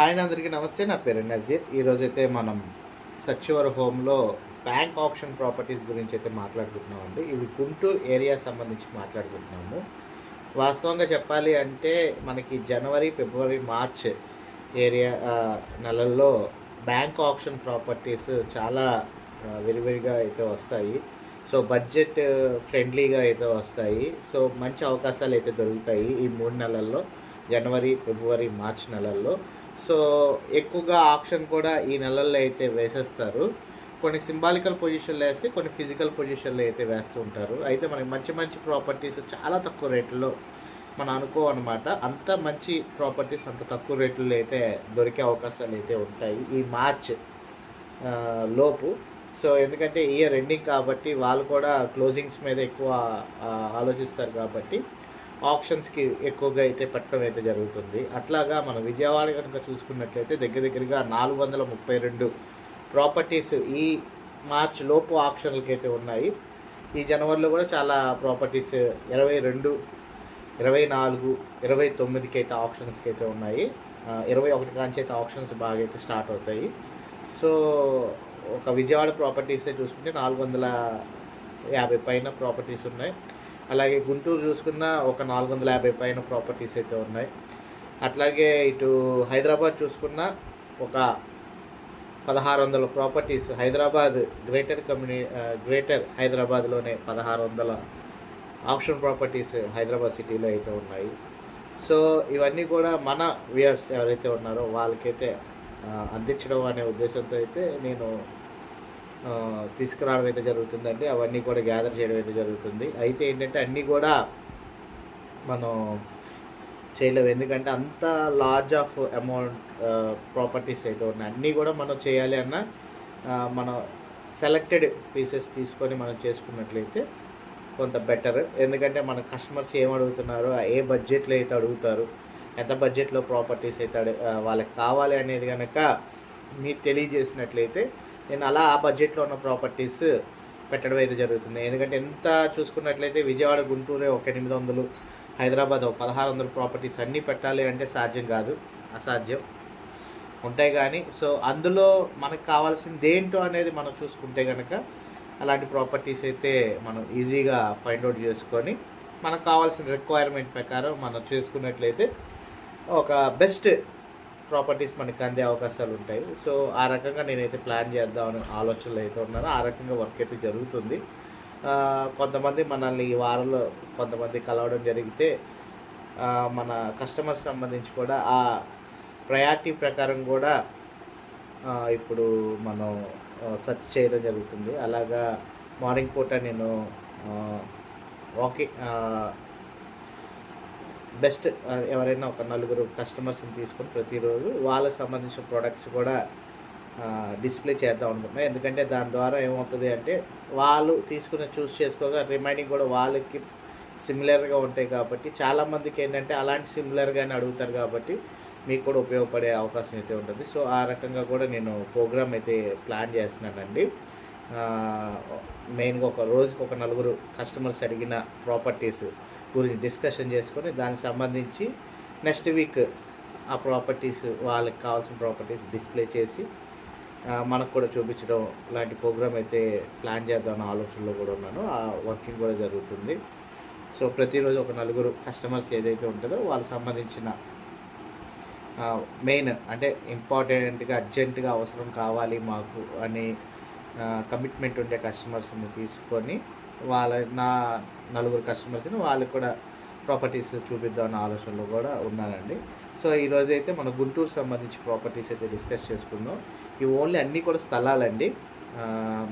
Hi అందరికీ నమస్తే. నా పేరు నజీర్. ఈరోజైతే మనం సచివర్ హోమ్లో బ్యాంక్ ఆప్షన్ ప్రాపర్టీస్ గురించి అయితే మాట్లాడుకుంటున్నామండి. ఇవి గుంటూరు ఏరియా సంబంధించి మాట్లాడుకుంటున్నాము. వాస్తవంగా చెప్పాలి అంటే మనకి జనవరి ఫిబ్రవరి మార్చ్ ఏరియా నెలల్లో బ్యాంక్ ఆప్షన్ ప్రాపర్టీస్ చాలా విరివిరిగా అయితే వస్తాయి. సో బడ్జెట్ ఫ్రెండ్లీగా అయితే వస్తాయి. సో మంచి అవకాశాలు అయితే దొరుకుతాయి ఈ మూడు నెలల్లో జనవరి ఫిబ్రవరి మార్చ్ నెలల్లో. సో ఎక్కువగా ఆప్షన్ కూడా ఈ నెలల్లో అయితే వేసేస్తారు. కొన్ని సింబాలికల్ పొజిషన్లో వేస్తే కొన్ని ఫిజికల్ పొజిషన్లో అయితే వేస్తూ ఉంటారు. అయితే మనకి మంచి మంచి ప్రాపర్టీస్ చాలా తక్కువ రేట్లో మనం అనుకో అనమాట అంత మంచి ప్రాపర్టీస్ అంత తక్కువ రేట్లో అయితే దొరికే అవకాశాలు అయితే ఉంటాయి ఈ మార్చ్ లోపు. సో ఎందుకంటే ఇయర్ ఎండింగ్ కాబట్టి వాళ్ళు కూడా క్లోజింగ్స్ మీద ఎక్కువ ఆలోచిస్తారు కాబట్టి ఆప్షన్స్కి ఎక్కువగా అయితే పెట్టడం అయితే జరుగుతుంది. అట్లాగా మనం విజయవాడ కనుక చూసుకున్నట్లయితే దగ్గర దగ్గరగా నాలుగు వందల ముప్పై రెండు ప్రాపర్టీస్ ఈ మార్చ్ లోపు ఆప్షన్లకి అయితే ఉన్నాయి. ఈ జనవరిలో కూడా చాలా ప్రాపర్టీస్ ఇరవై రెండు ఇరవై నాలుగు ఇరవై తొమ్మిదికి అయితే ఆప్షన్స్కి అయితే ఉన్నాయి. ఇరవై ఒకటి కాంచి అయితే ఆప్షన్స్ బాగా అయితే స్టార్ట్ అవుతాయి. సో ఒక విజయవాడ ప్రాపర్టీస్ చూసుకుంటే నాలుగు వందల యాభై పైన ప్రాపర్టీస్ ఉన్నాయి. అలాగే గుంటూరు చూసుకున్న ఒక నాలుగు వందల యాభై పైన ప్రాపర్టీస్ అయితే ఉన్నాయి. అట్లాగే ఇటు హైదరాబాద్ చూసుకున్న ఒక పదహారు వందల ప్రాపర్టీస్ హైదరాబాద్ గ్రేటర్ కమ్యూని గ్రేటర్ హైదరాబాద్లోనే పదహారు వందల ఆప్షన్ ప్రాపర్టీస్ హైదరాబాద్ సిటీలో అయితే ఉన్నాయి. సో ఇవన్నీ కూడా మన వ్యూయర్స్ ఎవరైతే ఉన్నారో వాళ్ళకైతే అందించడం అనే ఉద్దేశంతో అయితే నేను తీసుకురావడం అయితే జరుగుతుందండి. అవన్నీ కూడా గ్యాదర్ చేయడం అయితే జరుగుతుంది. అయితే ఏంటంటే అన్నీ కూడా మనం చేయలేవు. ఎందుకంటే అంత లార్జ్ ఆఫ్ అమౌంట్ ప్రాపర్టీస్ అయితే ఉన్నాయి. అన్నీ కూడా మనం చేయాలి అన్న మనం సెలెక్టెడ్ పీసెస్ తీసుకొని మనం చేసుకున్నట్లయితే కొంత బెటర్ ఎందుకంటే మన కస్టమర్స్ ఏం అడుగుతున్నారో ఏ బడ్జెట్లో అయితే అడుగుతారు ఎంత బడ్జెట్లో ప్రాపర్టీస్ అయితే అడు వాళ్ళకి కావాలి అనేది కనుక మీరు తెలియజేసినట్లయితే నేను అలా ఆ బడ్జెట్లో ఉన్న ప్రాపర్టీస్ పెట్టడం అయితే జరుగుతుంది. ఎందుకంటే ఎంత చూసుకున్నట్లయితే విజయవాడ గుంటూరే ఒక ఎనిమిది వందలు హైదరాబాద్ ఒక పదహారు వందల ప్రాపర్టీస్ అన్నీ పెట్టాలి అంటే సాధ్యం కాదు. అసాధ్యం. ఉంటాయి కానీ సో అందులో మనకు కావాల్సింది ఏంటో అనేది మనం చూసుకుంటే కనుక అలాంటి ప్రాపర్టీస్ అయితే మనం ఈజీగా ఫైండ్ అవుట్ చేసుకొని మనకు కావాల్సిన రిక్వైర్మెంట్ ప్రకారం మనం చేసుకున్నట్లయితే ఒక బెస్ట్ ప్రాపర్టీస్ మనకి అందే అవకాశాలు ఉంటాయి. సో ఆ రకంగా నేనైతే ప్లాన్ చేద్దామని ఆలోచనలు అయితే ఉన్నాను. ఆ రకంగా వర్క్ అయితే జరుగుతుంది. కొంతమంది మనల్ని ఈ వారంలో కొంతమంది కలవడం జరిగితే మన కస్టమర్స్ సంబంధించి కూడా ఆ ప్రయారిటీ ప్రకారం కూడా ఇప్పుడు మనం సెర్చ్ చేయడం జరుగుతుంది. అలాగా మార్నింగ్ పూట నేను వాకింగ్ బెస్ట్ ఎవరైనా ఒక నలుగురు కస్టమర్స్ని తీసుకొని ప్రతిరోజు వాళ్ళకి సంబంధించిన ప్రోడక్ట్స్ కూడా డిస్ప్లే చేద్దాం అనుకుంటున్నాం. ఎందుకంటే దాని ద్వారా ఏమవుతుంది అంటే వాళ్ళు తీసుకుని చూస్ చేసుకోగా రిమైనింగ్ కూడా వాళ్ళకి సిమిలర్గా ఉంటాయి కాబట్టి చాలామందికి ఏంటంటే అలాంటి సిమిలర్గానే అడుగుతారు కాబట్టి మీకు కూడా ఉపయోగపడే అవకాశం అయితే ఉంటుంది. సో ఆ రకంగా కూడా నేను ప్రోగ్రామ్ అయితే ప్లాన్ చేస్తున్నానండి. మెయిన్గా ఒక రోజుకి ఒక నలుగురు కస్టమర్స్ అడిగిన ప్రాపర్టీస్ గురించి డిస్కషన్ చేసుకొని దానికి సంబంధించి నెక్స్ట్ వీక్ ఆ ప్రాపర్టీస్ వాళ్ళకి కావాల్సిన ప్రాపర్టీస్ డిస్ప్లే చేసి మనకు కూడా చూపించడం లాంటి ప్రోగ్రామ్ అయితే ప్లాన్ చేద్దామన్న ఆలోచనలో కూడా ఉన్నాను. ఆ వర్కింగ్ కూడా జరుగుతుంది. సో ప్రతిరోజు ఒక నలుగురు కస్టమర్స్ ఏదైతే ఉంటుందో వాళ్ళకి సంబంధించిన మెయిన్ అంటే ఇంపార్టెంట్గా అర్జెంటుగా అవసరం కావాలి మాకు అని కమిట్మెంట్ ఉండే కస్టమర్స్ని తీసుకొని వాళ్ళ నా నలుగురు కస్టమర్స్ని వాళ్ళకి కూడా ప్రాపర్టీస్ చూపిద్దామన్న ఆలోచనలో కూడా ఉన్నానండి సో ఈరోజు అయితే మన గుంటూరు సంబంధించి ప్రాపర్టీస్ అయితే డిస్కస్ చేసుకుందాం. ఇవి ఓన్లీ అన్నీ కూడా స్థలాలండి.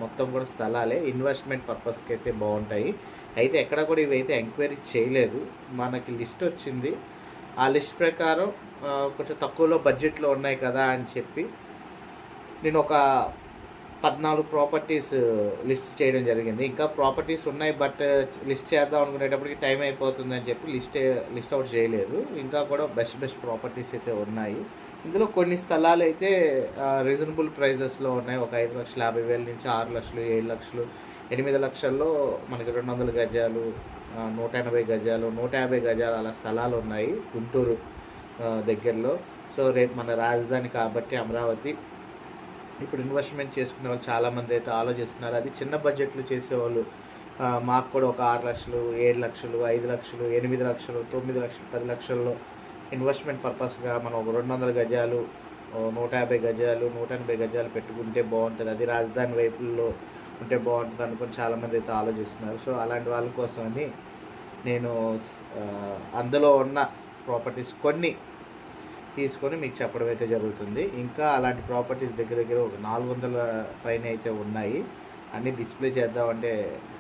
మొత్తం కూడా స్థలాలే. ఇన్వెస్ట్మెంట్ పర్పస్కి అయితే బాగుంటాయి. అయితే ఎక్కడ కూడా ఇవైతే ఎంక్వైరీ చేయలేదు. మనకి లిస్ట్ వచ్చింది. ఆ లిస్ట్ ప్రకారం కొంచెం తక్కువలో బడ్జెట్లో ఉన్నాయి కదా అని చెప్పి నేను ఒక పద్నాలుగు ప్రాపర్టీస్ లిస్ట్ uh, చేయడం జరిగింది. ఇంకా ప్రాపర్టీస్ ఉన్నాయి బట్ లిస్ట్ uh, చేద్దాం అనుకునేటప్పటికి టైం అయిపోతుంది అని చెప్పి లిస్ట్ లిస్ట్ అవుట్ చేయలేదు. ఇంకా కూడా బెస్ట్ బెస్ట్ ప్రాపర్టీస్ అయితే ఉన్నాయి. ఇందులో కొన్ని స్థలాలు అయితే uh, రీజనబుల్ ప్రైజెస్లో ఉన్నాయి. ఒక ఐదు లక్షల యాభై వేల నుంచి ఆరు లక్షలు ఏడు లక్షలు ఎనిమిది లక్షల్లో మనకి రెండు వందల గజాలు నూట ఎనభై గజాలు నూట యాభై గజాలు అలా స్థలాలు ఉన్నాయి గుంటూరు దగ్గరలో. సో రేపు మన రాజధాని కాబట్టి అమరావతి ఇప్పుడు ఇన్వెస్ట్మెంట్ చేసుకునే వాళ్ళు చాలామంది అయితే ఆలోచిస్తున్నారు. అది చిన్న బడ్జెట్లు చేసేవాళ్ళు మాకు కూడా ఒక ఆరు లక్షలు ఏడు లక్షలు ఐదు లక్షలు ఎనిమిది లక్షలు తొమ్మిది లక్షలు పది లక్షల్లో ఇన్వెస్ట్మెంట్ పర్పస్గా మనం ఒక రెండు వందల గజాలు నూట యాభై గజాలు నూట ఎనభై గజాలు పెట్టుకుంటే బాగుంటుంది. అది రాజధాని వైపుల్లో ఉంటే బాగుంటుంది అనుకుని చాలామంది అయితే ఆలోచిస్తున్నారు. సో అలాంటి వాళ్ళ కోసమని నేను అందులో ఉన్న ప్రాపర్టీస్ కొన్ని తీసుకొని మీకు చెప్పడం అయితే జరుగుతుంది. ఇంకా అలాంటి ప్రాపర్టీస్ దగ్గర దగ్గర ఒక నాలుగు వందల పైన అయితే ఉన్నాయి. అన్నీ డిస్ప్లే చేద్దామంటే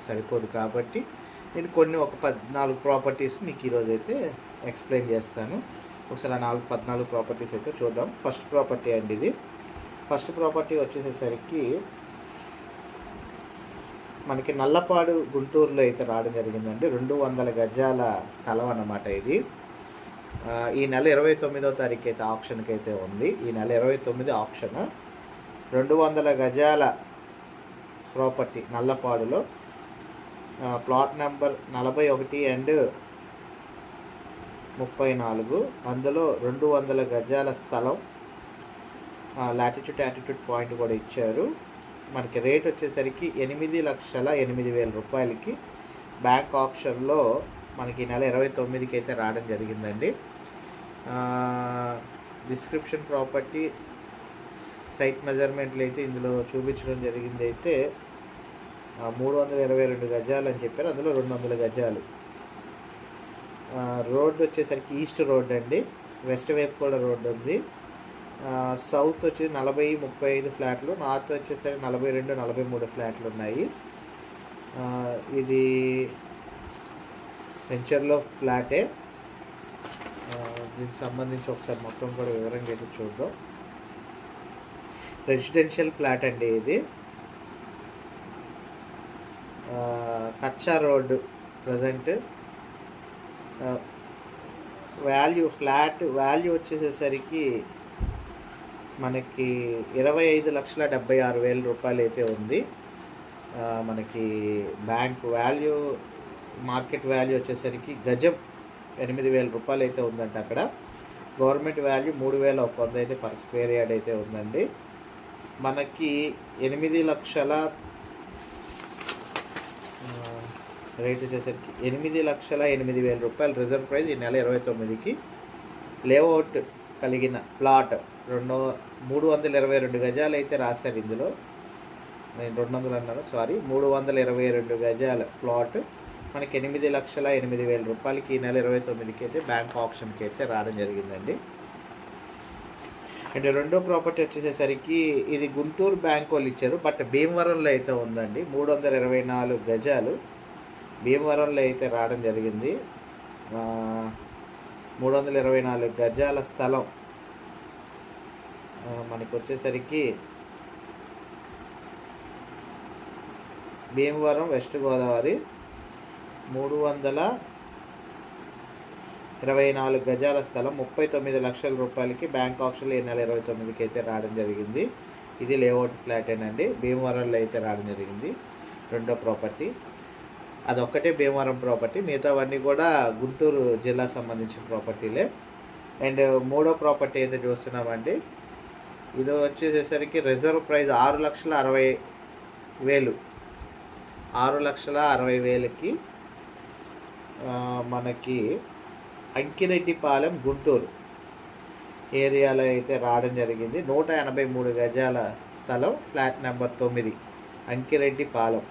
సరిపోదు కాబట్టి నేను కొన్ని ఒక పద్నాలుగు ప్రాపర్టీస్ మీకు ఈరోజు అయితే ఎక్స్ప్లెయిన్ చేస్తాను. ఒకసారి ఆ నాలుగు పద్నాలుగు ప్రాపర్టీస్ అయితే చూద్దాం. ఫస్ట్ ప్రాపర్టీ అండి ఇది. ఫస్ట్ ప్రాపర్టీ వచ్చేసేసరికి మనకి నల్లపాడు గుంటూరులో అయితే రావడం జరిగిందండి. రెండు వందల గజాల స్థలం అన్నమాట ఇది. ఈ నెల ఇరవై తొమ్మిదో తారీఖు అయితే ఆప్షన్కి అయితే ఉంది. ఈ నెల ఇరవై తొమ్మిది ఆప్షన్ రెండు వందల గజాల ప్రాపర్టీ నల్లపాడులో. ప్లాట్ నెంబర్ నలభై ఒకటి అండ్ ముప్పై నాలుగు. అందులో రెండు వందల గజాల స్థలం లాటిట్యూడ్ యాటిట్యూడ్ పాయింట్ కూడా ఇచ్చారు. మనకి రేట్ వచ్చేసరికి ఎనిమిది లక్షల ఎనిమిది వేల రూపాయలకి. బ్యాంక్ ఆప్షన్లో మనకి ఈ నెల ఇరవై తొమ్మిదికి అయితే రావడం జరిగిందండి. డిస్క్రిప్షన్ ప్రాపర్టీ సైట్ మెజర్మెంట్లు అయితే ఇందులో చూపించడం జరిగింది అయితే మూడు వందల ఇరవై రెండు గజాలు అని చెప్పారు. అందులో రెండు వందల గజాలు. రోడ్డు రోడ్ వచ్చేసరికి ఈస్ట్ రోడ్ అండి. వెస్ట్ వైపు కూడా రోడ్ ఉంది. సౌత్ వచ్చి నలభై ముప్పై ఐదు ఫ్లాట్లు నార్త్ వచ్చేసరికి నలభై రెండు నలభై మూడు ఫ్లాట్లు ఉన్నాయి. ఇది వెంచర్లో ఫ్లాటే. దీనికి సంబంధించి ఒకసారి మొత్తం కూడా వివరంగా అయితే చూద్దాం. రెసిడెన్షియల్ ఫ్లాట్ అండి ఇది. కచ్చా road present. Value flat value వచ్చేసేసరికి మనకి ఇరవై ఐదు లక్షల డెబ్బై ఆరు వేల రూపాయలు అయితే ఉంది. మనకి బ్యాంక్ వాల్యూ మార్కెట్ వాల్యూ వచ్చేసరికి గజం ఎనిమిది వేల రూపాయలు అయితే ఉందంట అక్కడ. గవర్నమెంట్ వాల్యూ మూడు వేల ఒక వంద అయితే పర్ స్క్వేర్ యార్డ్ అయితే ఉందండి. మనకి ఎనిమిది లక్షల రేటు రేట్ వచ్చేసరికి ఎనిమిది లక్షల ఎనిమిది వేల రూపాయలు రిజర్వ్ ప్రైస్ ఈ నెల ఇరవై తొమ్మిదికి. లేఅవుట్ కలిగిన ప్లాట్ రెండు మూడు వందల ఇరవై రెండు గజాలు అయితే రాశారు ఇందులో. నేను రెండు వందలు అన్నాను సారీ మూడు వందల ఇరవై రెండు గజాల ప్లాట్ మనకి ఎనిమిది లక్షల ఎనిమిది వేల రూపాయలకి ఈ నెల ఇరవై తొమ్మిదికి అయితే బ్యాంక్ ఆప్షన్కి అయితే రావడం జరిగిందండి. అండ్ రెండో ప్రాపర్టీ వచ్చేసేసరికి ఇది గుంటూరు బ్యాంక్ వాళ్ళు ఇచ్చారు బట్ భీమవరంలో అయితే ఉందండి. మూడు వందల ఇరవై నాలుగు గజాలు భీమవరంలో అయితే రావడం జరిగింది. మూడు వందల ఇరవై నాలుగు గజాల స్థలం మనకు వచ్చేసరికి భీమవరం వెస్ట్ గోదావరి మూడు వందల ఇరవై నాలుగు గజాల స్థలం ముప్పై తొమ్మిది లక్షల రూపాయలకి బ్యాంక్ ఆప్షన్లో ఈ నెల ఇరవై తొమ్మిదికి అయితే రావడం జరిగింది. ఇది లేఅవుట్ ఫ్లాటేనండి భీమవరంలో అయితే రావడం జరిగింది. రెండో ప్రాపర్టీ. అదొక్కటే భీమవరం ప్రాపర్టీ. మిగతావన్నీ కూడా గుంటూరు జిల్లా సంబంధించిన ప్రాపర్టీలే. అండ్ మూడో ప్రాపర్టీ అయితే చూస్తున్నామండి. ఇది వచ్చేసేసరికి రిజర్వ్ ప్రైస్ ఆరు లక్షల అరవై వేలు. ఆరు లక్షల అరవై వేలకి మనకి అంకిరెడ్డిపాలెం గుంటూరు ఏరియాలో అయితే రావడం జరిగింది. నూట ఎనభై మూడు గజాల స్థలం ఫ్లాట్ నెంబర్ తొమ్మిది అంకిరెడ్డిపాలెం.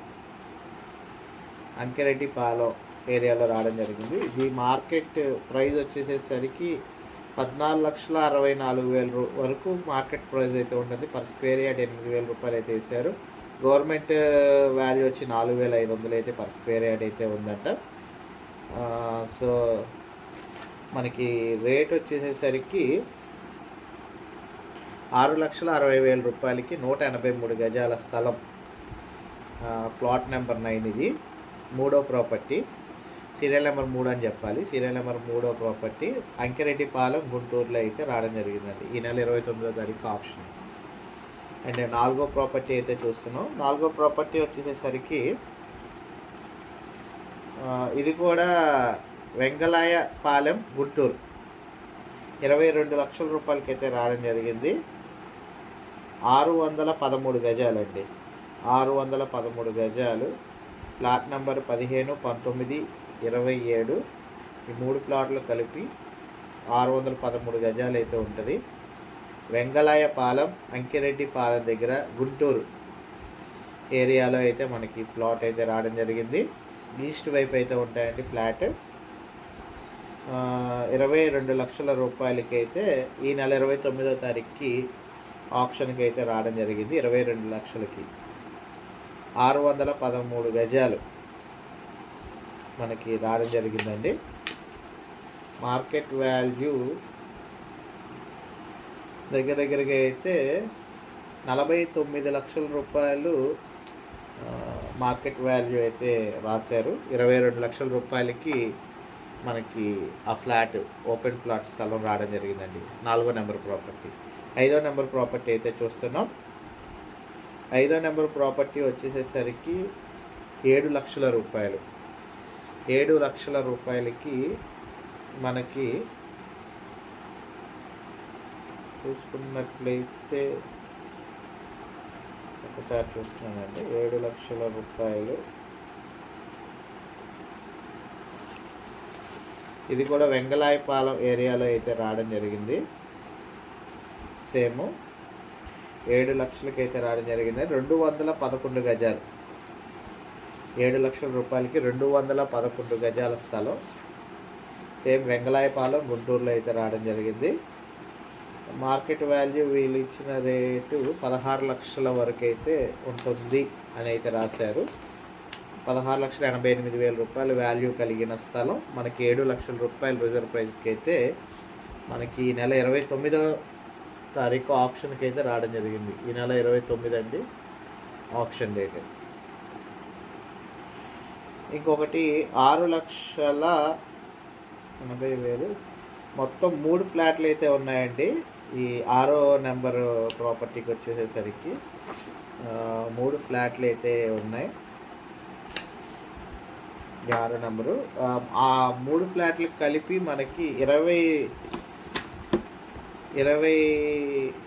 అంకిరెడ్డిపాలెం ఏరియాలో రావడం జరిగింది. ఇది మార్కెట్ ప్రైస్ వచ్చేసేసరికి పద్నాలుగు లక్షల అరవై నాలుగు వేల వరకు మార్కెట్ ప్రైస్ అయితే ఉంటుంది. పర్ స్క్వేర్ యార్డ్ ఎనిమిది వేల రూపాయలు అయితే వేశారు. గవర్నమెంట్ వాల్యూ వచ్చి నాలుగు వేల ఐదు వందలు అయితే పర్ స్క్వేర్ యార్డ్ అయితే ఉందట. సో మనకి రేట్ వచ్చేసేసరికి ఆరు లక్షల అరవై వేల రూపాయలకి నూట ఎనభై మూడు గజాల స్థలం. ప్లాట్ నెంబర్ నైన్ ఇది. మూడో ప్రాపర్టీ. సీరియల్ నెంబర్ మూడు అని చెప్పాలి. సీరియల్ నెంబర్ మూడో ప్రాపర్టీ. అంకిరెడ్డిపాలెం గుంటూరులో అయితే రావడం జరిగిందండి. ఈ నెల ఇరవై తొమ్మిదో తారీఖు ఆప్షన్. అండ్ నాలుగో ప్రాపర్టీ అయితే చూస్తున్నాం. నాలుగో ప్రాపర్టీ వచ్చేసేసరికి ఇది కూడా వెంగళాయ పాలెం గుంటూరు. ఇరవై రెండు లక్షల రూపాయలకి అయితే రావడం జరిగింది. ఆరు వందల పదమూడు గజాలండి. ఆరు వందల పదమూడు గజాలు. ప్లాట్ నెంబర్ పదిహేను పంతొమ్మిది ఇరవై ఏడు. ఈ మూడు ప్లాట్లు కలిపి ఆరు వందల పదమూడు గజాలు అయితే ఉంటుంది. వెంగళాయ పాలెం అంకిరెడ్డి పాలెం దగ్గర గుంటూరు ఏరియాలో అయితే మనకి ప్లాట్ అయితే రావడం జరిగింది. ఈస్ట్ వైపు అయితే ఉంటాయండి ఫ్లాట్. ఇరవై రెండు లక్షల రూపాయలకి అయితే ఈ నెల ఇరవై తొమ్మిదో తారీఖుకి ఆప్షన్కి అయితే రావడం జరిగింది ఇరవై రెండు లక్షలకి. ఆరు వందల పదమూడు గజాలు మనకి రావడం జరిగిందండి. మార్కెట్ వాల్యూ దగ్గర దగ్గరగా అయితే నలభై తొమ్మిది లక్షల రూపాయలు మార్కెట్ వాల్యూ అయితే రాశారు. ఇరవై రెండు లక్షల రూపాయలకి మనకి ఆ ఫ్లాట్ ఓపెన్ ప్లాట్ స్థలం రావడం జరిగిందండి. నాలుగో నెంబర్ ప్రాపర్టీ. ఐదో నెంబర్ ప్రాపర్టీ అయితే చూస్తున్నాం. ఐదో నెంబర్ ప్రాపర్టీ వచ్చేసేసరికి ఏడు లక్షల రూపాయలు. ఏడు లక్షల రూపాయలకి మనకి చూసుకున్నట్లయితే ఒకసారి చూస్తున్నానండి. ఏడు లక్షల రూపాయలు. ఇది కూడా వెంగళాయపాలెం ఏరియాలో అయితే రావడం జరిగింది. సేమ్. ఏడు లక్షలకి అయితే రావడం జరిగింది. రెండు వందల పదకొండు గజాలు. ఏడు లక్షల రూపాయలకి రెండు వందల పదకొండు గజాల స్థలం. సేమ్ వెంగళాయపాలెం గుంటూరులో అయితే రావడం జరిగింది. మార్కెట్ వాల్యూ వీళ్ళు ఇచ్చిన రేటు పదహారు లక్షల వరకు అయితే ఉంటుంది అని అయితే రాశారు. పదహారు లక్షల ఎనభై ఎనిమిది వేల రూపాయలు వాల్యూ కలిగిన స్థలం. మనకి ఏడు లక్షల రూపాయలు రిజర్వ్ ప్రైస్కి అయితే మనకి ఈ నెల ఇరవై తొమ్మిదో తారీఖు ఆప్షన్కి అయితే రావడం జరిగింది. ఈ నెల ఇరవై తొమ్మిది అండి ఆప్షన్ డేట్. ఇంకొకటి ఆరు లక్షల ఎనభై వేలు. మొత్తం మూడు ఫ్లాట్లు అయితే ఉన్నాయండి. ఈ ఆరో నెంబర్ ప్రాపర్టీకి వచ్చేసేసరికి మూడు ఫ్లాట్లు అయితే ఉన్నాయి. ఆరో నెంబరు. ఆ, మూడు ఫ్లాట్లు కలిపి మనకి ఇరవై ఇరవై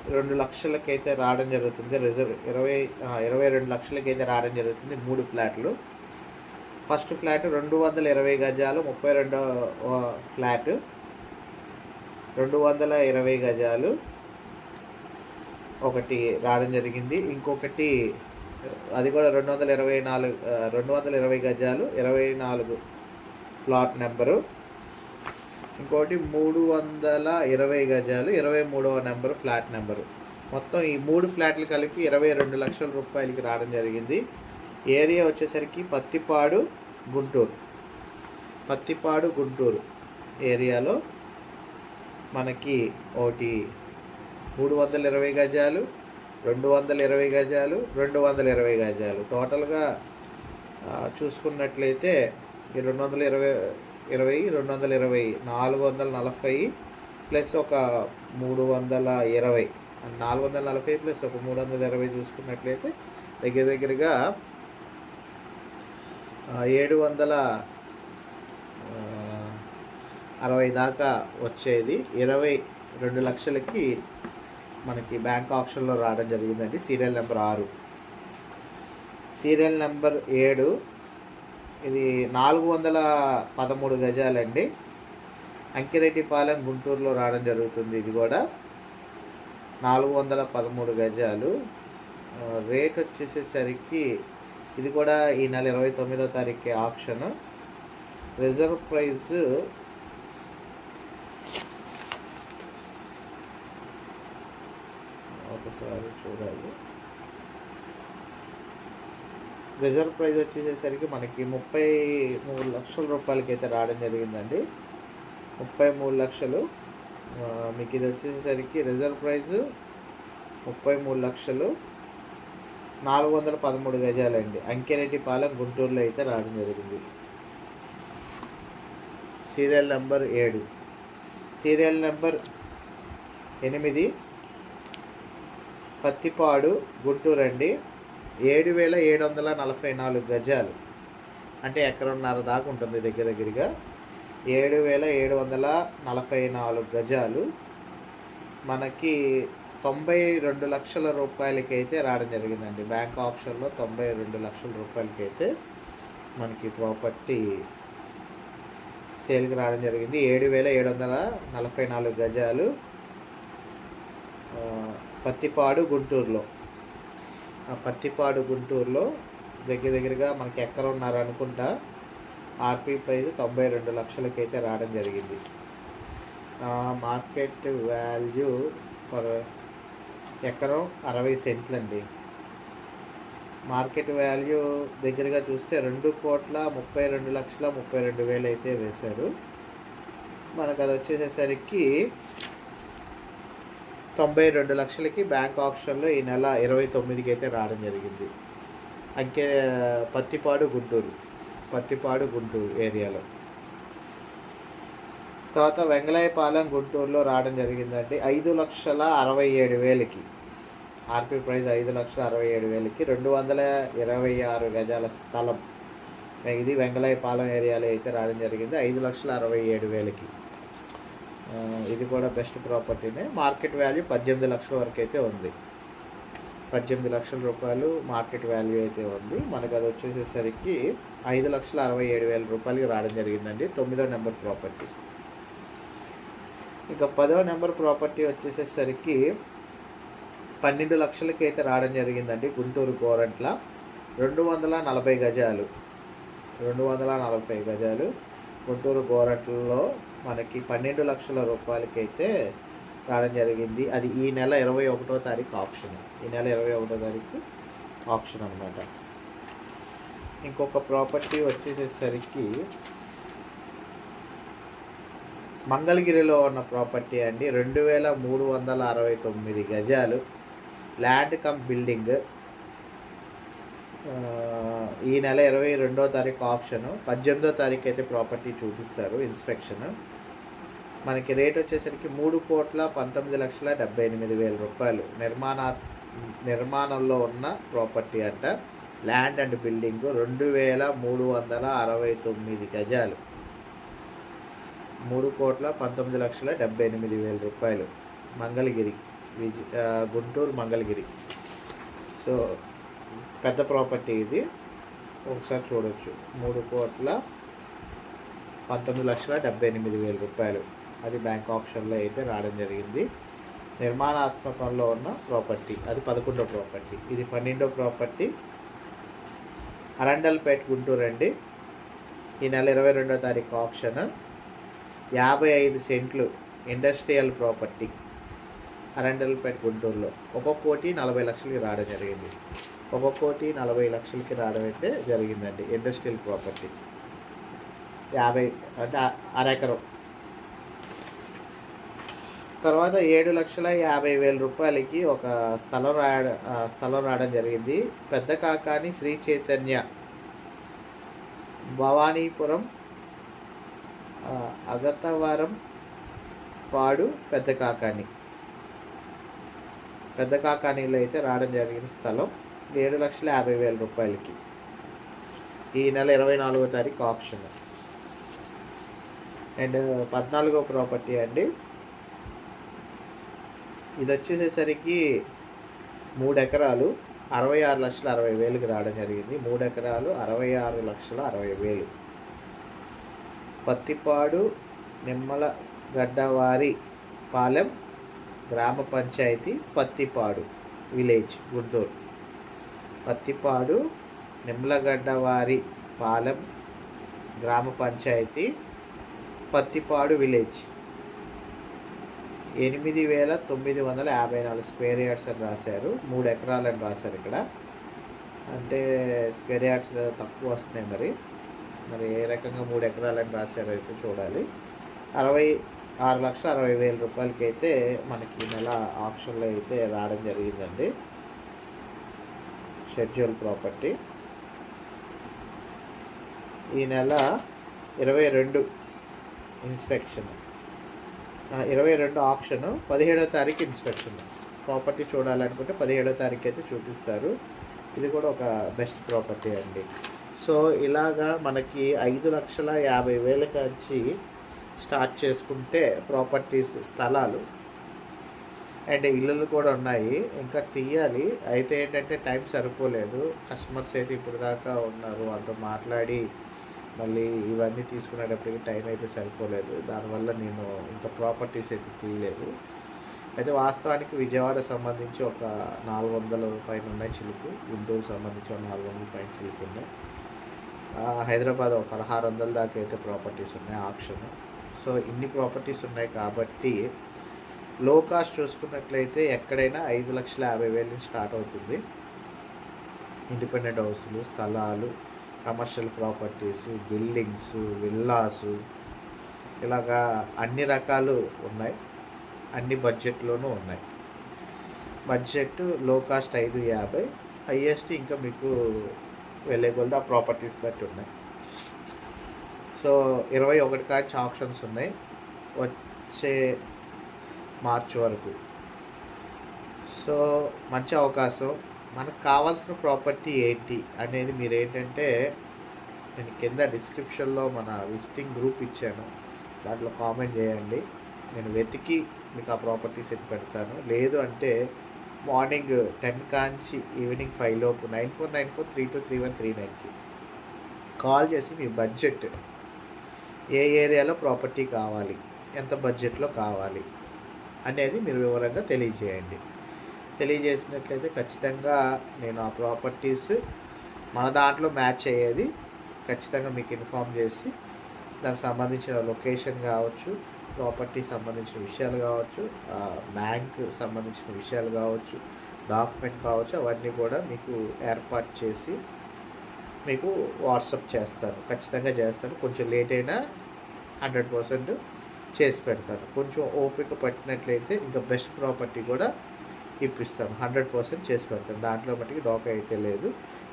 రెండు లక్షలకైతే రావడం జరుగుతుంది. రిజర్వ్ ఇరవై ఇరవై రెండు లక్షలకైతే రావడం జరుగుతుంది మూడు ఫ్లాట్లు. ఫస్ట్ ఫ్లాట్ రెండు వందల ఇరవై గజాలు ముప్పై రెండో ఫ్లాట్. రెండు వందల ఇరవై గజాలు ఒకటి రావడం జరిగింది. ఇంకొకటి అది కూడా రెండు వందల ఇరవై నాలుగు రెండు వందల ఇరవై గజాలు ఇరవై నాలుగు ప్లాట్ నెంబరు. ఇంకోటి మూడు వందల ఇరవై గజాలు ఇరవై మూడవ నెంబరు ఫ్లాట్ నెంబరు. మొత్తం ఈ మూడు ఫ్లాట్లు కలిపి ఇరవై రెండు లక్షల రూపాయలకి రావడం జరిగింది. ఏరియా వచ్చేసరికి పత్తిపాడు గుంటూరు. పత్తిపాడు గుంటూరు ఏరియాలో మనకి ఒకటి మూడు వందల ఇరవై గజాలు రెండు వందల ఇరవై గజాలు రెండు వందల ఇరవై గజాలు. టోటల్గా చూసుకున్నట్లయితే ఈ రెండు వందల ఇరవై ఇరవై రెండు వందల ఇరవై నాలుగు వందల నలభై ప్లస్ ఒక మూడు వందల ఇరవై. నాలుగు వందల నలభై ప్లస్ ఒక మూడు వందల ఇరవై చూసుకున్నట్లయితే దగ్గర దగ్గరగా ఏడు వందల అరవై దాకా వచ్చేది. ఇరవై రెండు లక్షలకి మనకి బ్యాంక్ ఆప్షన్లో రావడం జరిగిందండి. సీరియల్ నెంబర్ ఆరు. సీరియల్ నెంబర్ ఏడు. ఇది నాలుగు వందల పదమూడు గజాలండి. అంకిరెడ్డిపాలెం గుంటూరులో రావడం జరుగుతుంది. ఇది కూడా నాలుగు వందల పదమూడు గజాలు. రేట్ వచ్చేసేసరికి ఇది కూడా ఈ నెల ఇరవై తొమ్మిదో తారీఖు ఆప్షన్. రిజర్వ్ ప్రైస్ ఒకసారి చూడాలి రిజర్వ్ ప్రైజ్ వచ్చేసేసరికి మనకి ముప్పై మూడు లక్షల రూపాయలకి అయితే రావడం జరిగిందండి. ముప్పై మూడు లక్షలు. మీకు ఇది వచ్చేసరికి రిజర్వ్ ప్రైజ్ ముప్పై మూడు లక్షలు. నాలుగు వందల పదమూడు గజాలండి. అంకెరెడ్డిపాలెం గుంటూరులో అయితే రావడం జరిగింది. సీరియల్ నెంబర్ ఏడు. సీరియల్ నెంబర్ ఎనిమిది. పత్తిపాడు గుంటూరు అండి ఏడు వేల ఏడు వందల నలభై నాలుగు గజాలు. అంటే ఎకరన్నర దాకా ఉంటుంది దగ్గర దగ్గరగా. ఏడు వేల ఏడు వందల నలభై నాలుగు గజాలు. మనకి తొంభై రెండు లక్షల రూపాయలకి అయితే రావడం జరిగిందండి. బ్యాంక్ ఆప్షన్లో తొంభై రెండు లక్షల రూపాయలకి అయితే మనకి ప్రాపర్టీ సేల్కి రావడం జరిగింది. ఏడు వేల ఏడు వందల నలభై నాలుగు గజాలు. పత్తిపాడు గుంటూరులో. ఆ పత్తిపాడు గుంటూరులో దగ్గర దగ్గరగా మనకి ఎక్కడ ఉన్నారు అనుకుంటా ఆర్పీ ప్రైస్ తొంభై రెండు లక్షలకైతే రావడం జరిగింది. మార్కెట్ వాల్యూ ఫర్ ఎకరం అరవై సెంట్లు అండి మార్కెట్ వాల్యూ దగ్గరగా చూస్తే రెండు కోట్ల ముప్పై రెండు లక్షల ముప్పై రెండు వేలు అయితే వేశారు. మనకు అది వచ్చేసేసరికి తొంభై రెండు లక్షలకి బ్యాంక్ ఆప్షన్లో ఈ నెల ఇరవై తొమ్మిదికి అయితే రావడం జరిగింది. అంకే పత్తిపాడు గుంటూరు పత్తిపాడు గుంటూరు ఏరియాలో. తర్వాత వెంగళాయపాలెం గుంటూరులో రావడం జరిగిందండి. ఐదు లక్షల అరవై ఏడు వేలకి ఆర్పీ ప్రైస్ ఐదు లక్షల అరవై ఏడు వేలకి రెండు వందల ఇరవై ఆరు గజాల స్థలం. ఇది వెంగళాయపాలెం ఏరియాలో అయితే రావడం జరిగింది. ఐదు లక్షల అరవై ఏడు వేలకి. ఇది కూడా బెస్ట్ ప్రాపర్టీనే మార్కెట్ వాల్యూ పద్దెనిమిది లక్షల వరకు అయితే ఉంది. పద్దెనిమిది లక్షల రూపాయలు మార్కెట్ వాల్యూ అయితే ఉంది. మనకు అది వచ్చేసేసరికి ఐదు లక్షల అరవై ఏడు వేల రూపాయలకి రావడం జరిగిందండి. తొమ్మిదో నెంబర్ ప్రాపర్టీ ఇంకా పదో నెంబర్ ప్రాపర్టీ వచ్చేసేసరికి పన్నెండు లక్షలకి అయితే రావడం జరిగిందండి గుంటూరు గోరంట్ల. రెండు వందల నలభై గజాలు. రెండు వందల నలభై గజాలు గుంటూరు గోరంట్లలో మనకి పన్నెండు లక్షల రూపాయలకి అయితే రావడం జరిగింది. అది ఈ నెల ఇరవై ఒకటో తారీఖు ఆప్షన్. ఈ నెల ఇరవై ఒకటో తారీఖు ఆప్షన్ అనమాట ఇంకొక ప్రాపర్టీ వచ్చేసేసరికి మంగళగిరిలో ఉన్న ప్రాపర్టీ అండి. రెండు వేల మూడు వందల అరవై తొమ్మిది గజాలు. Land cum building. ఈ నెల ఇరవై రెండో తారీఖు ఆప్షన్ పద్దెనిమిదో తారీఖు అయితే ప్రాపర్టీ చూపిస్తారు ఇన్స్పెక్షన్ మనకి రేట్ వచ్చేసరికి మూడు కోట్ల పంతొమ్మిది లక్షల డెబ్బై ఎనిమిది వేల రూపాయలు నిర్మాణ నిర్మాణంలో ఉన్న ప్రాపర్టీ అంట. ల్యాండ్ అండ్ బిల్డింగ్ రెండు వేల మూడు వందల అరవై తొమ్మిది గజాలు. మూడు కోట్ల పంతొమ్మిది లక్షల డెబ్బై ఎనిమిది వేల రూపాయలు. మంగళగిరి విజ గుంటూరు మంగళగిరి. సో పెద్ద ప్రాపర్టీ ఇది. ఒకసారి చూడొచ్చు. మూడు కోట్ల పంతొమ్మిది లక్షల డెబ్బై ఎనిమిది వేల రూపాయలు. అది బ్యాంక్ ఆప్షన్లో అయితే రావడం జరిగింది. నిర్మాణాత్మకంలో ఉన్న ప్రాపర్టీ అది పదకొండో ప్రాపర్టీ. ఇది పన్నెండో ప్రాపర్టీ. అరండల్పేట గుంటూరు అండి. ఈ నెల ఇరవై రెండో తారీఖు ఆప్షన్. యాభై ఐదు సెంట్లు ఇండస్ట్రియల్ ప్రాపర్టీ అరండల్పేట గుంటూరులో. ఒక కోటి నలభై లక్షలకి రావడం జరిగింది. ఒక కోటి నలభై లక్షలకి రావడం అయితే జరిగిందండి ఇండస్ట్రియల్ ప్రాపర్టీ. యాభై అంటే అరెకరం తర్వాత ఏడు లక్షల యాభై వేల రూపాయలకి ఒక స్థలం రా స్థలం రావడం జరిగింది. పెద్ద కాకాని శ్రీ చైతన్య భవానీపురం అగతవరం పాడు పెద్ద కాకాని. పెద్ద కాకానీలో అయితే రావడం జరిగిన స్థలం. ఏడు లక్షల యాభై వేల రూపాయలకి. ఈ నెల ఇరవై నాలుగో తారీఖు ఆప్షన్. అండ్ పద్నాలుగో ప్రాపర్టీ అండి. ఇది వచ్చేసేసరికి మూడు ఎకరాలు అరవై ఆరు లక్షల అరవై వేలకు రావడం జరిగింది. మూడు ఎకరాలు అరవై ఆరు లక్షల అరవై వేలు. పత్తిపాడు నిమ్మల గడ్డవారి పాలెం గ్రామ పంచాయతీ పత్తిపాడు విలేజ్ గుంటూరు. పత్తిపాడు నిమ్మలగడ్డవారి పాలెం గ్రామ పంచాయతీ పత్తిపాడు విలేజ్. ఎనిమిది వేల తొమ్మిది వందల యాభై నాలుగు స్క్వేర్ యార్డ్స్ అని రాశారు. మూడు ఎకరాలని రాశారు ఇక్కడ. అంటే స్క్వేర్ యార్డ్స్ తక్కువ వస్తున్నాయి మరి. మరి ఏ రకంగా మూడు ఎకరాలు అని రాశారు అయితే చూడాలి. అరవై ఆరు లక్షల అరవై వేల రూపాయలకి అయితే మనకి నెల ఆప్షన్లో అయితే రావడం జరిగిందండి. షెడ్యూల్ ప్రాపర్టీ ఈ నెల ఇరవై రెండు ఇన్స్పెక్షన్ ఇరవై రెండు ఆప్షన్ పదిహేడో తారీఖు ఇన్స్పెక్షన్ ప్రాపర్టీ చూడాలనుకుంటే పదిహేడో తారీఖు అయితే చూపిస్తారు. ఇది కూడా ఒక బెస్ట్ ప్రాపర్టీ అండి. సో ఇలాగా మనకి ఐదు లక్షల యాభై వేల కాంచి స్టార్ట్ చేసుకుంటే ప్రాపర్టీస్ స్థలాలు అండ్ ఇల్లులు కూడా ఉన్నాయి. ఇంకా తీయాలి. అయితే ఏంటంటే టైం సరిపోలేదు. కస్టమర్స్ అయితే ఇప్పుడు దాకా ఉన్నారు. వాళ్ళతో మాట్లాడి మళ్ళీ ఇవన్నీ తీసుకునేటప్పటికి టైం అయితే సరిపోలేదు. దానివల్ల నేను ఇంకా ప్రాపర్టీస్ అయితే తీయలేదు. అయితే వాస్తవానికి విజయవాడ సంబంధించి ఒక నాలుగు వందల పైన ఉన్నాయి చిలుకు. గుంటూరు సంబంధించి ఒక నాలుగు వందల పైన చిలుకు ఉన్నాయి. హైదరాబాద్ ఒక పదహారు వందల దాకా అయితే ప్రాపర్టీస్ ఉన్నాయి. ఆప్షన్. సో ఇన్ని ప్రాపర్టీస్ ఉన్నాయి కాబట్టి లో కాస్ట్ చూసుకున్నట్లయితే ఎక్కడైనా ఐదు లక్షల యాభై వేల నుంచి స్టార్ట్ అవుతుంది. ఇండిపెండెంట్ హౌస్లు స్థలాలు కమర్షియల్ ప్రాపర్టీస్ బిల్డింగ్స్ విల్లాసు ఇలాగా అన్ని రకాలు ఉన్నాయి. అన్ని బడ్జెట్లోనూ ఉన్నాయి. బడ్జెట్లో కాస్ట్ ఐదు యాభై హయ్యెస్ట్ ఇంకా మీకు వెళ్ళే కొలది ఆ ప్రాపర్టీస్ బట్టి ఉన్నాయి. సో ఇరవై ఒకటి కాచి ఆప్షన్స్ ఉన్నాయి. వచ్చే మార్చ్ వరకు. సో మంచి అవకాశం. మనకు కావాల్సిన ప్రాపర్టీ ఏంటి అనేది మీరు ఏంటంటే నేను కింద డిస్క్రిప్షన్లో మన విజిటింగ్ గ్రూప్ ఇచ్చాను. దాంట్లో కామెంట్ చేయండి. నేను వెతికి మీకు ఆ ప్రాపర్టీస్ ఎత్తి పెడతాను. లేదు అంటే మార్నింగ్ టెన్ కాంచి ఈవినింగ్ ఫైవ్ లోపు nine four nine four three two three one three నైన్కి కాల్ చేసి మీ బడ్జెట్ ఏ ఏరియాలో ప్రాపర్టీ కావాలి ఎంత బడ్జెట్లో కావాలి. అనేది మీరు వివరంగా తెలియజేయండి. తెలియజేసినట్లయితే ఖచ్చితంగా నేను ఆ ప్రాపర్టీస్ మన దాంట్లో మ్యాచ్ అయ్యేది ఖచ్చితంగా మీకు ఇన్ఫామ్ చేసి దానికి సంబంధించిన లొకేషన్ కావచ్చు ప్రాపర్టీ సంబంధించిన విషయాలు కావచ్చు బ్యాంక్ సంబంధించిన విషయాలు కావచ్చు డాక్యుమెంట్ కావచ్చు అవన్నీ కూడా మీకు ఏర్పాటు చేసి మీకు వాట్సప్ చేస్తాను. ఖచ్చితంగా చేస్తాను. కొంచెం లేట్ అయినా హండ్రెడ్ పర్సెంట్ చేసి పెడతాను కొంచెం ఓపిక పట్టినట్లయితే ఇంకా బెస్ట్ ప్రాపర్టీ కూడా ఇప్పిస్తాను హండ్రెడ్ పర్సెంట్ చేసి పెడతాను దాంట్లో మట్టికి డోకా అయితే లేదు.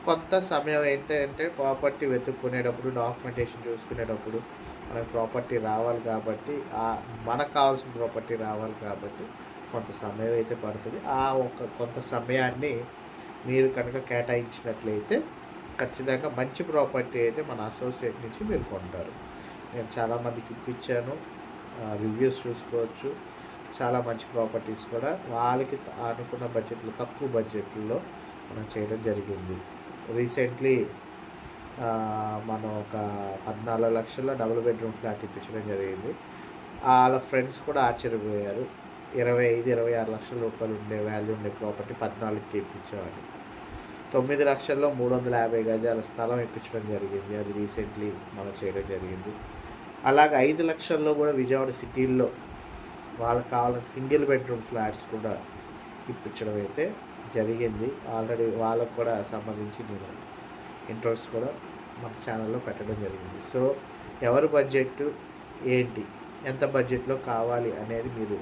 కొంత సమయం ఏంటంటే ప్రాపర్టీ వెతుక్కునేటప్పుడు డాక్యుమెంటేషన్ చూసుకునేటప్పుడు మనకు ప్రాపర్టీ రావాలి కాబట్టి మనకు కావాల్సిన ప్రాపర్టీ రావాలి కాబట్టి కొంత సమయం అయితే పడుతుంది. ఆ ఒక కొంత సమయాన్ని మీరు కనుక కేటాయించినట్లయితే ఖచ్చితంగా మంచి ప్రాపర్టీ అయితే మన అసోసియేట్ నుంచి మీరు కొంటారు. నేను చాలామందికి ఇప్పించాను. రివ్యూస్ చూసుకోవచ్చు. చాలా మంచి ప్రాపర్టీస్ కూడా. వాళ్ళకి అనుకున్న బడ్జెట్లో తక్కువ బడ్జెట్లో మనం చేయడం జరిగింది. రీసెంట్లీ మనం ఒక పద్నాలుగు లక్షల డబుల్ బెడ్రూమ్ ఫ్లాట్ ఇప్పించడం జరిగింది. వాళ్ళ ఫ్రెండ్స్ కూడా ఆశ్చర్యపోయారు. ఇరవై ఐదు ఇరవై ఆరు లక్షల రూపాయలు ఉండే వాల్యూ ఉండే ప్రాపర్టీ పద్నాలుగుకి ఇప్పించేవాడు తొమ్మిది లక్షల్లో మూడు వందల యాభై గజాల స్థలం ఇప్పించడం జరిగింది. అది రీసెంట్లీ మనం చేయడం జరిగింది. అలాగే ఐదు లక్షల్లో కూడా విజయవాడ సిటీల్లో వాళ్ళకి కావాల్సిన సింగిల్ బెడ్రూమ్ ఫ్లాట్స్ కూడా ఇప్పించడం అయితే జరిగింది. ఆల్రెడీ వాళ్ళకు కూడా సంబంధించి నేను ఇంట్రోస్ కూడా మన ఛానల్లో పెట్టడం జరిగింది. సో ఎవరి బడ్జెట్ ఏంటి? ఎంత బడ్జెట్లో కావాలి అనేది మీరు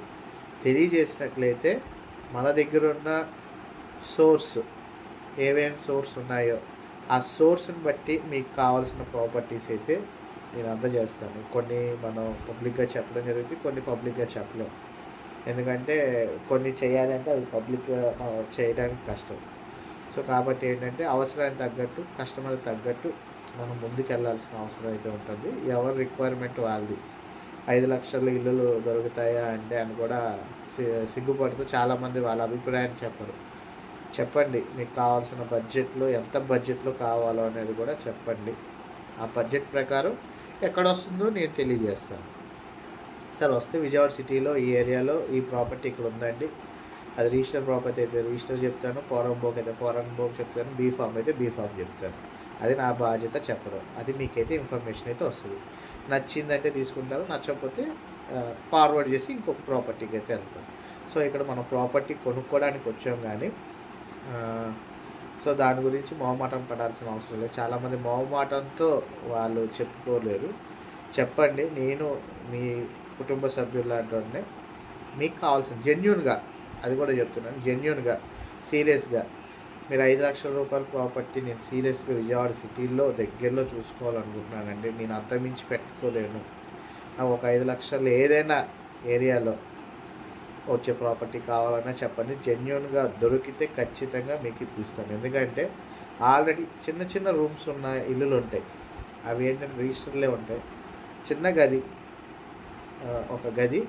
తెలియజేసినట్లయితే మన దగ్గర ఉన్న సోర్స్ ఏమేమి సోర్స్ ఉన్నాయో ఆ సోర్స్ని బట్టి మీకు కావాల్సిన ప్రాపర్టీస్ అయితే నేను అందజేస్తాను కొన్ని మనం పబ్లిక్గా చెప్పడం జరుగుతుంది కొన్ని పబ్లిక్గా చెప్పలేం. ఎందుకంటే కొన్ని చేయాలంటే అవి పబ్లిక్గా చేయడానికి కష్టం. సో కాబట్టి ఏంటంటే అవసరానికి తగ్గట్టు కస్టమర్కి తగ్గట్టు మనం ముందుకు వెళ్ళాల్సిన అవసరం అయితే ఉంటుంది. ఎవరి రిక్వైర్మెంట్ వాళ్ళది. ఐదు లక్షల ఇల్లులు దొరుకుతాయా అంటే అని కూడా సిగ్గుపడుతూ చాలామంది వాళ్ళ అభిప్రాయాన్ని చెప్పరు. చెప్పండి మీకు కావాల్సిన బడ్జెట్లో ఎంత బడ్జెట్లో కావాలో అనేది కూడా చెప్పండి. ఆ బడ్జెట్ ప్రకారం ఎక్కడ వస్తుందో నేను తెలియజేస్తాను. సార్ వస్తే విజయవాడ సిటీలో ఈ ఏరియాలో ఈ ప్రాపర్టీ ఇక్కడ ఉందండి అది రిజిస్టర్ ప్రాపర్టీ అయితే రిజిస్టర్ చెప్తాను పోరంబోక్ అయితే పోరంబోక్ చెప్తాను బీ ఫామ్ అయితే బీ ఫామ్ చెప్తాను. అది నా బాధ్యత చెప్పడం అది మీకైతే ఇన్ఫర్మేషన్ అయితే వస్తుంది. నచ్చిందంటే తీసుకుంటారు నచ్చకపోతే ఫార్వర్డ్ చేసి ఇంకొక ప్రాపర్టీకి అయితే వెళ్తాం. సో ఇక్కడ మనం ప్రాపర్టీ కొనుక్కోవడానికి వచ్చాం కానీ సో దాని గురించి మొహమాటం పడాల్సిన అవసరం లేదు. చాలామంది మొహమాటంతో వాళ్ళు చెప్పుకోలేరు. చెప్పండి నేను మీ కుటుంబ సభ్యులాంటి మీకు కావాల్సిన జెన్యున్గా అది కూడా చెప్తున్నాను జెన్యున్గా సీరియస్గా మీరు ఐదు లక్షల రూపాయల ప్రాపర్టీ నేను సీరియస్గా విజయవాడ సిటీలో దగ్గరలో చూసుకోవాలనుకుంటున్నానండి. నేను అంతమించి పెట్టుకోలేను. ఒక ఐదు లక్షలు ఏదైనా ఏరియాలో వచ్చే ప్రాపర్టీ కావాలన్నా చెప్పండి. జెన్యున్గా దొరికితే ఖచ్చితంగా మీకు ఇప్పిస్తాను. ఎందుకంటే ఆల్రెడీ చిన్న చిన్న రూమ్స్ ఉన్న ఇల్లులు ఉంటాయి. అవి ఏంటంటే రిజిస్టర్లే ఉంటాయి. చిన్న గది ఒక గది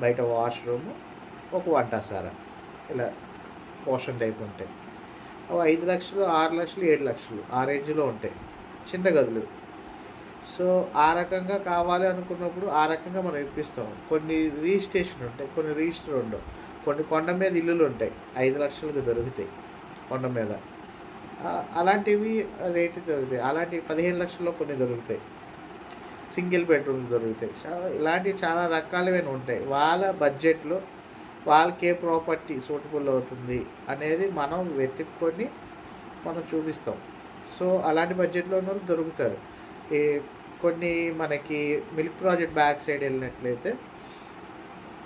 బయట వాష్రూమ్ ఒక వంటసార ఇలా పోర్షన్ టైప్ ఉంటాయి. అవి ఐదు లక్షలు ఆరు లక్షలు ఏడు లక్షలు ఆ రేంజ్లో ఉంటాయి. చిన్న గదులు. సో ఆ రకంగా కావాలి అనుకున్నప్పుడు ఆ రకంగా మనం ఇప్పిస్తాం. కొన్ని రిజిస్ట్రేషన్ ఉంటాయి కొన్ని రిజిస్టర్ ఉండవు. కొన్ని కొండ మీద ఇల్లులు ఉంటాయి ఐదు లక్షలకు దొరుకుతాయి కొండ మీద. అలాంటివి రేటు దొరుకుతాయి. అలాంటివి పదిహేను లక్షల్లో కొన్ని దొరుకుతాయి. సింగిల్ బెడ్రూమ్స్ దొరుకుతాయి. చాలా ఇలాంటివి చాలా రకాలైన ఉంటాయి. వాళ్ళ బడ్జెట్లో వాళ్ళకి ఏ ప్రాపర్టీ సూటబుల్ అవుతుంది అనేది మనం వెతుక్కొని మనం చూపిస్తాం. సో అలాంటి బడ్జెట్లో ఉన్న దొరుకుతారు. ఈ కొన్ని మనకి మిల్క్ ప్రాజెక్ట్ బ్యాక్ సైడ్ వెళ్ళినట్లయితే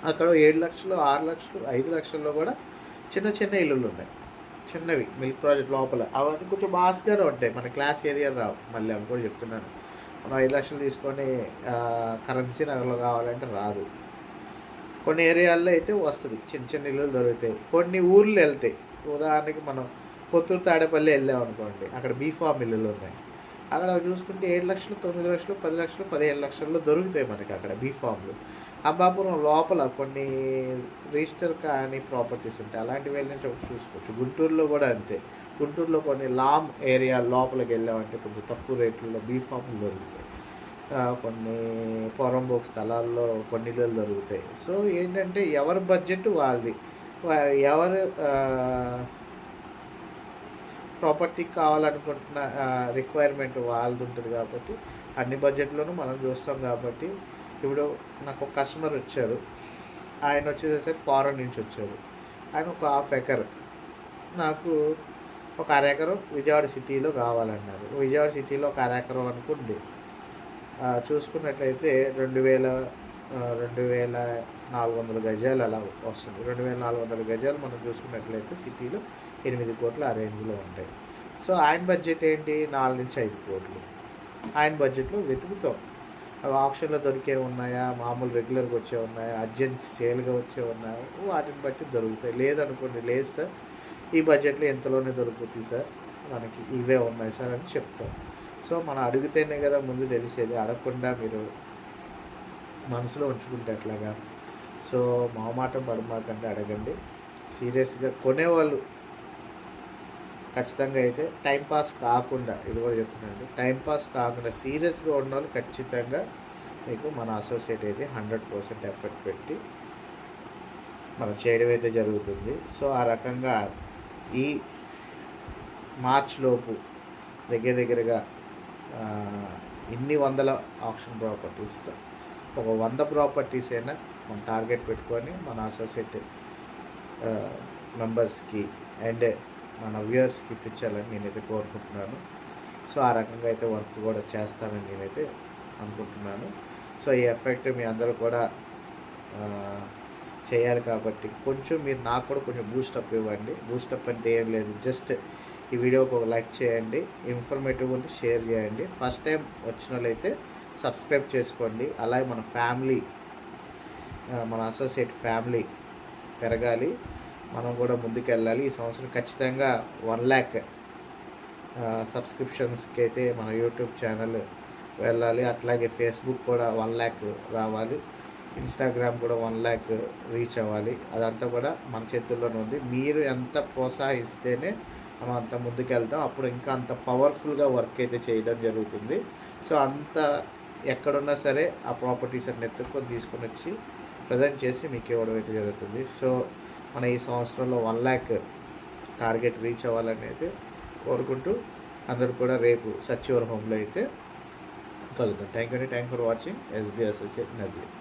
అక్కడ ఏడు లక్షలు ఆరు లక్షలు ఐదు లక్షల్లో కూడా చిన్న చిన్న ఇల్లులు ఉన్నాయి. చిన్నవి మిల్క్ ప్రాజెక్ట్ లోపల. అవన్నీ కొంచెం మాస్గానే ఉంటాయి. మన క్లాస్ ఏరియా రావు. మళ్ళీ అవి కూడా చెప్తున్నాను. మనం ఐదు లక్షలు తీసుకొని కరెన్సీ నగర్లో కావాలంటే రాదు. కొన్ని ఏరియాల్లో అయితే వస్తుంది. చిన్న చిన్న ఇల్లులు దొరుకుతాయి. కొన్ని ఊర్లు వెళ్తాయి. ఉదాహరణకి మనం కొత్తూరు తాడేపల్లి వెళ్ళాం అనుకోండి అక్కడ బీఫామ్ ఇల్లులు ఉన్నాయి. అక్కడ చూసుకుంటే ఏడు లక్షలు తొమ్మిది లక్షలు పది లక్షలు పదిహేను లక్షల్లో దొరుకుతాయి మనకి అక్కడ బీఫామ్లు అంబాపురం లోపల కొన్ని రిజిస్టర్ కాని ప్రాపర్టీస్ ఉంటాయి. అలాంటివి వెళ్ళి ఒకటి చూసుకోవచ్చు. గుంటూరులో కూడా అంతే. గుంటూరులో కొన్ని లామ్ ఏరియా లోపలికి వెళ్ళామంటే కొంచెం తక్కువ రేట్లలో బీఫామ్లు దొరుకుతాయి. కొన్ని పొరంబోక్ స్థలాల్లో కొన్ని ఇళ్ళు దొరుకుతాయి. సో ఏంటంటే ఎవరి బడ్జెట్ వాళ్ళది. ఎవరు ప్రాపర్టీ కావాలనుకుంటున్న రిక్వైర్మెంట్ వాళ్ళది ఉంటుంది కాబట్టి అన్ని బడ్జెట్లోనూ మనం చూస్తాం కాబట్టి ఇప్పుడు నాకు ఒక కస్టమర్ వచ్చారు. ఆయన వచ్చేసరికి ఫారెన్ నుంచి వచ్చారు. ఆయన ఒక హాఫ్ ఎకర్ నాకు ఒక అర ఎకరం విజయవాడ సిటీలో కావాలన్నారు. విజయవాడ సిటీలో ఒక అర ఎకరం అనుకోండి చూసుకున్నట్లయితే రెండు వేల రెండు వేల నాలుగు వందల గజాలు అలా వస్తుంది. రెండు వేల నాలుగు వందల గజాలు మనం చూసుకున్నట్లయితే సిటీలో ఎనిమిది కోట్లు ఆ రేంజ్లో ఉంటాయి. సో ఆయన బడ్జెట్ ఏంటి? నాలుగు నుంచి ఐదు కోట్లు. ఆయన బడ్జెట్లో వెతుకుతాం. అవి ఆప్షన్లో దొరికే ఉన్నాయా? మామూలు రెగ్యులర్గా వచ్చే ఉన్నాయా? అర్జెంట్ సేల్గా వచ్చే ఉన్నాయా? వాటిని బట్టి దొరుకుతాయి. లేదనుకోండి లేదు సార్. ఈ బడ్జెట్లో ఎంతలోనే దొరుకుతుంది సార్. మనకి ఇవే ఉన్నాయి సార్ అని చెప్తాం. సో మనం అడిగితేనే కదా ముందు తెలిసేది. అడగకుండా మీరు మనసులో ఉంచుకుంటే ఎట్లాగా? సో మొహమాటం పడమాకంటే అడగండి. సీరియస్గా కొనేవాళ్ళు ఖచ్చితంగా అయితే టైంపాస్ కాకుండా ఇది కూడా చెప్తున్నాను టైం పాస్ కాకుండా సీరియస్గా ఉన్న వాళ్ళు ఖచ్చితంగా మీకు మన అసోసియేట్ అయితే హండ్రెడ్ పర్సెంట్ ఎఫర్ట్ పెట్టి మనం చేయడం అయితే జరుగుతుంది. సో ఆ రకంగా ఈ మార్చ్ లోపు దగ్గర దగ్గరగా ఇన్ని వందల ఆప్షన్ ప్రాపర్టీస్లో ఒక వంద ప్రాపర్టీస్ అయినా మనం టార్గెట్ పెట్టుకొని మన అసోసియేట్ మెంబర్స్కి అండ్ మన వ్యూయర్స్కి ఇప్పించాలని నేనైతే కోరుకుంటున్నాను. సో ఆ రకంగా అయితే వర్క్ కూడా చేస్తానని నేనైతే అనుకుంటున్నాను. సో ఈ ఎఫెక్ట్ మీ అందరూ కూడా చేయాలి కాబట్టి కొంచెం మీరు నాకు కూడా కొంచెం బూస్టప్ ఇవ్వండి. బూస్టప్ అంటే ఏం లేదు. జస్ట్ ఈ వీడియోకి ఒక లైక్ చేయండి. ఇన్ఫర్మేటివ్ ఉంటే షేర్ చేయండి. ఫస్ట్ టైం వచ్చిన వాళ్ళైతే సబ్స్క్రైబ్ చేసుకోండి. అలాగే మన ఫ్యామిలీ మన అసోసియేట్ ఫ్యామిలీ పెరగాలి. మనం కూడా ముందుకు వెళ్ళాలి ఈ సంవత్సరం ఖచ్చితంగా వన్ ల్యాక్ సబ్స్క్రిప్షన్స్కి అయితే మన యూట్యూబ్ ఛానల్ వెళ్ళాలి. అట్లాగే ఫేస్బుక్ కూడా వన్ ల్యాక్ రావాలి. ఇన్స్టాగ్రామ్ కూడా వన్ ల్యాక్ రీచ్ అవ్వాలి. అదంతా కూడా మన చేతుల్లోనే ఉంది. మీరు ఎంత ప్రోత్సహిస్తేనే మనం అంత ముందుకు వెళ్తాం అప్పుడు ఇంకా అంత పవర్ఫుల్గా వర్క్ అయితే చేయడం జరుగుతుంది. సో అంత ఎక్కడున్నా సరే ఆ ప్రాపర్టీస్ అన్ని ఎత్తుకొని తీసుకొని వచ్చి ప్రజెంట్ చేసి మీకు ఇవ్వడం అయితే జరుగుతుంది. సో మన ఈ సంవత్సరంలో వన్ ల్యాక్ టార్గెట్ రీచ్ అవ్వాలని అయితే కోరుకుంటూ అందరూ కూడా రేపు సచివర్ హోమ్లో అయితే కలుద్దాం. థ్యాంక్ యూ అండి. Thank for watching SB associate Nazeer